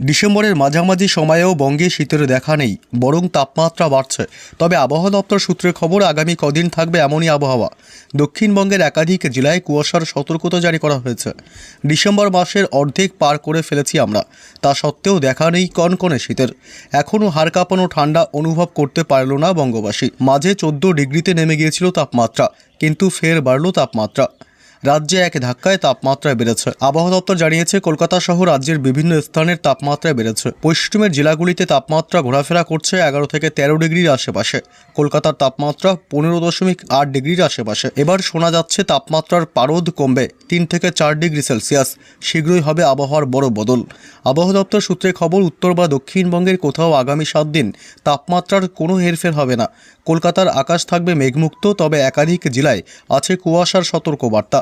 ডিসেম্বরের মাঝামাঝি সময়েও বঙ্গে শীতের দেখা নেই, বরং তাপমাত্রা বাড়ছে। তবে আবহাওয়া দপ্তর সূত্রে খবর, আগামী কদিন থাকবে এমনই আবহাওয়া। দক্ষিণবঙ্গের একাধিক জেলায় কুয়াশার সতর্কতা জারি করা হয়েছে। ডিসেম্বর মাসের অর্ধেক পার করে ফেলেছি আমরা। তা সত্ত্বেও দেখা নেই কনকনে শীতের। এখনও হাড় কাঁপানো ঠান্ডা অনুভব করতে পারল না বঙ্গবাসী। মাঝে চোদ্দ ডিগ্রিতে নেমে গিয়েছিল তাপমাত্রা, কিন্তু ফের বাড়ল তাপমাত্রা। রাজ্যে এক ধাক্কায় তাপমাত্রা বেড়েছে। আবহাওয়া দপ্তর জানিয়েছে, কলকাতা সহ রাজ্যের বিভিন্ন স্থানের তাপমাত্রা বেড়েছে। পশ্চিমের জেলাগুলিতে তাপমাত্রা ঘোরাফেরা করছে এগারো থেকে তেরো ডিগ্রির আশেপাশে। কলকাতার তাপমাত্রা পনেরো দশমিক আট ডিগ্রির আশেপাশে। এবার শোনা যাচ্ছে, তাপমাত্রার পারদ কমবে তিন থেকে চার ডিগ্রি সেলসিয়াস। শীঘ্রই হবে আবহাওয়ার বড় বদল। আবহাওয়া দপ্তর সূত্রে খবর, উত্তর বা দক্ষিণবঙ্গের কোথাও আগামী সাত দিন তাপমাত্রার কোনো হেরফের হবে না। কলকাতার আকাশ থাকবে মেঘমুক্ত, তবে একাধিক জেলায় আছে কুয়াশার সতর্কবার্তা।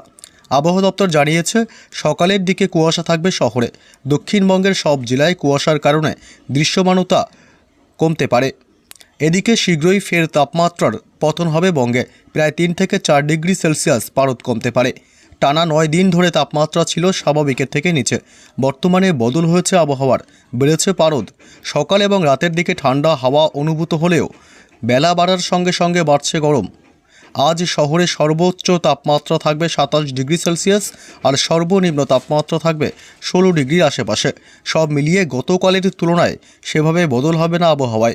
আবহাওয়া দপ্তর জানিয়েছে, সকালের দিকে কুয়াশা থাকবে শহরে। দক্ষিণবঙ্গের সব জেলায় কুয়াশার কারণে দৃশ্যমানতা কমতে পারে। এদিকে শীঘ্রই ফের তাপমাত্রার পতন হবে বঙ্গে। প্রায় তিন থেকে চার ডিগ্রি সেলসিয়াস পারদ কমতে পারে। টানা নয় দিন ধরে তাপমাত্রা ছিল স্বাভাবিকের থেকে নিচে। বর্তমানে বদল হয়েছে আবহাওয়ার। বেড়েছে পারদ। সকাল এবং রাতের দিকে ঠান্ডা হাওয়া অনুভূত হলেও বেলা বাড়ার সঙ্গে সঙ্গে বাড়ছে গরম। আজ শহরে সর্বোচ্চ তাপমাত্রা থাকবে সাতাশ ডিগ্রি সেলসিয়াস আর সর্বনিম্ন তাপমাত্রা থাকবে ষোলো ডিগ্রির আশেপাশে। সব মিলিয়ে গতকালের তুলনায় সেভাবে বদল হবে না আবহাওয়ায়।